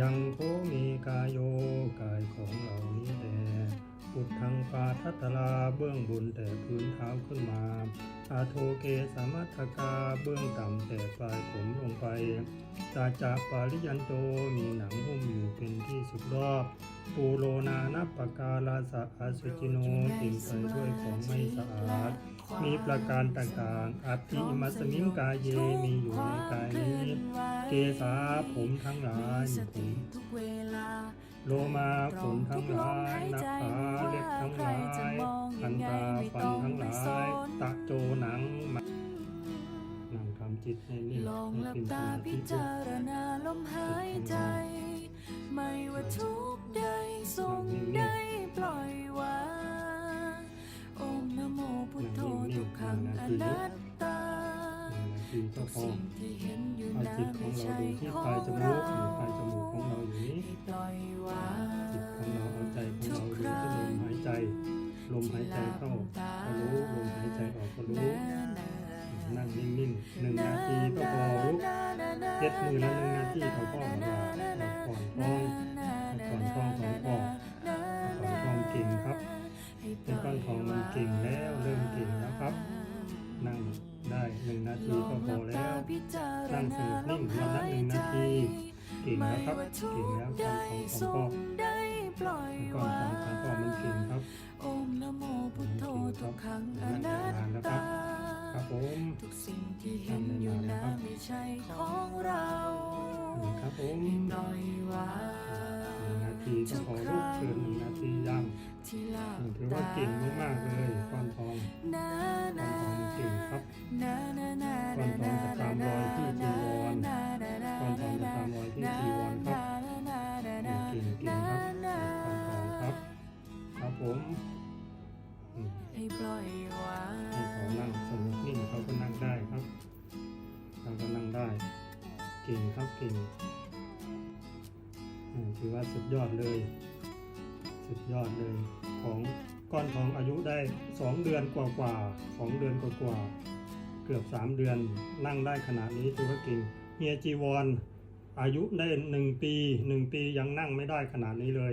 ยังโพมีกายโยกายของเรานี้แลปุดทางปาทัตตลาเบื้องบนแต่พื้นเท้าขึ้นมาอาโทเกสามัทกาเบื้องต่ำแต่ปลายผมลงไปตาจาปาริยันโตมีหนังหุ้มอยู่เป็นที่สุดรอบ ปูโรนานัปปการาสะอาสุจิโนเต็มไปด้วยของไม่สะอาด มีประการต่างๆ อัตติมัสมิงกายเยมีอยู่ในกายนี้ เกสาผมทั้งหลายผมโลมาขนทั้งหลายนักขาเล็บทั้งหลายพันตาฟันทั้งหลายตะโจหนังมานั่งทำจิตให้นิ่งลองให้หลับเป็นสตามาธิ ขังอนัตตาหนึ่งนาทีก็ทุกพอสิ่งที่เห็นอยู่เอานั้จิตนของไม่เราใช่ดูที่ขปอลายงจมูเรากหรือปลายจมูกของเราอยู่นี้ให้ปล่อยวางจิตของเราเอาใจของเราดูที่ลมหายใจ ลมหายใจเข้าก็รู้ลมหายใจออกก็รู้ นั่งนิ่งๆหนึ่งนาทีก็พอลุกเจ็ดมือละหนึ่งนาทีเขาก็มาว่าก่อนท้องก่อนท้องของพ่อก่อน หนึ่งนาทีก็พอแล้วนั่งสงบนิ่งวันละหนึ่งนาทีเก่งแล้วครับเก่งแล้วก้อนทองของพ่อได้ปล่อยก้อนทองของพ่อมันเก่งครับโอมนะโมพุทโธทุกขังอนัตตาครับผมทุกสิ่งที่เห็นอยู่นั้นไม่ใช่ของเราครับผมให้ปล่อยวาหนึ่งงนาทีก็พอลุกเกินหนึ่งนาทียังที่หลับถือว่าเก่งมากๆเลยก้อนทองนาก้อนทองเก่ง องจะตามรอยที่จีวรครับเก่งเก่งครับก้อนทองครับ ครับผมอืมให้ปล่อยวางให้เขานั่งสงบนิ่งเขาก็นั่งได้ครับเขาก็นั่งได้ เก่งครับเก่งอืมถือว่าสุดยอดเลย สุดยอดเลย ของก้อนทองอายุได้สองเดือนกว่ากว่าๆสองเดือนกว่ากว่าๆเกือบสามเดือนนั่งได้ขนาดนี้ถือว่าเก่งเฮียจีวร อายุได้หนึ่งปีหนึ่งปียังนั่งไม่ได้ขนาดนี้เลย